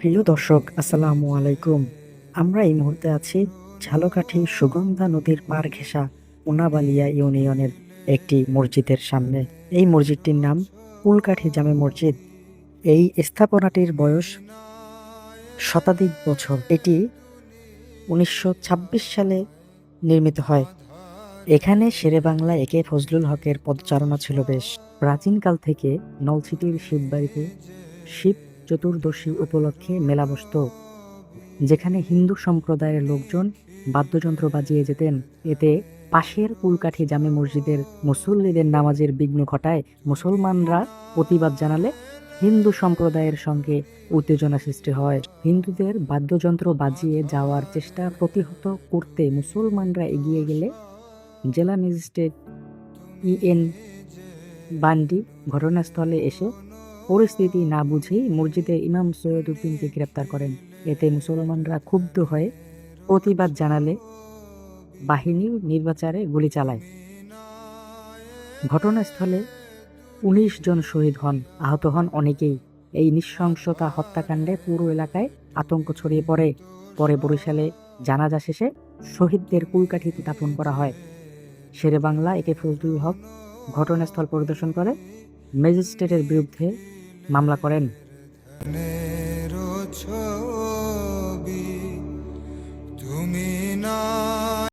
প্রিয় দর্শক, আসসালামু আলাইকুম। আমরা এই মুহূর্তে আছি ঝালকাঠি সুগন্ধা নদীর পার ঘেঁষা উনাবালিয়া ইউনিয়নের একটি মসজিদের সামনে। এই মসজিদটির নাম কুলকাঠি জামে মসজিদ। এই স্থাপনাটির বয়স শতাধিক বছর। এটি উনিশশো ছাব্বিশ সালে নির্মিত হয়। এখানে শেরে বাংলা একে ফজলুল হকের পদচারণা ছিল বেশ। প্রাচীনকাল থেকে নলছিটির শিববাড়িতে শিব চতুর্দশী উপলক্ষে মেলা বসত যেখানে হিন্দু সম্প্রদায়ের লোকজন বাদ্যযন্ত্র বাজিয়ে যেতেন। এতে পাশের কুলকাঠি জামে মসজিদের মুসল্লিদের নামাজের বিঘ্ন ঘটায় মুসলমানরা প্রতিবাদ জানালে হিন্দু সম্প্রদায়ের সঙ্গে উত্তেজনা সৃষ্টি হয়। হিন্দুদের বাদ্যযন্ত্র বাজিয়ে যাওয়ার চেষ্টা প্রতিহত করতে মুসলমানরা এগিয়ে গেলে জেলা ম্যাজিস্ট্রেট ইএন বান্ডি ঘটনাস্থলে এসে পরিস্থিতি না বুঝেই মসজিদের ইমাম সৈয়দ উদ্দিনকে গ্রেপ্তার করেন। এতে মুসলমানরা ক্ষুব্ধ হয়ে প্রতিবাদ জানালে বাহিনী নির্বাচারে গুলি চালায়। ঘটনাস্থলে উনিশ জন শহীদ হন, আহত হন অনেকেই। এই নৃশংসতা হত্যাকাণ্ডে পুরো এলাকায় আতঙ্ক ছড়িয়ে পড়ে। পরে বরিশালে জানাজা শেষে শহীদদের কুলকাঠিতে দাপন করা হয়। শেরে বাংলা একে ফজলুল হক ঘটনাস্থল পরিদর্শন করে। ম্যাজিস্ট্রেটের বিরুদ্ধে মামলা করেন। তুমি না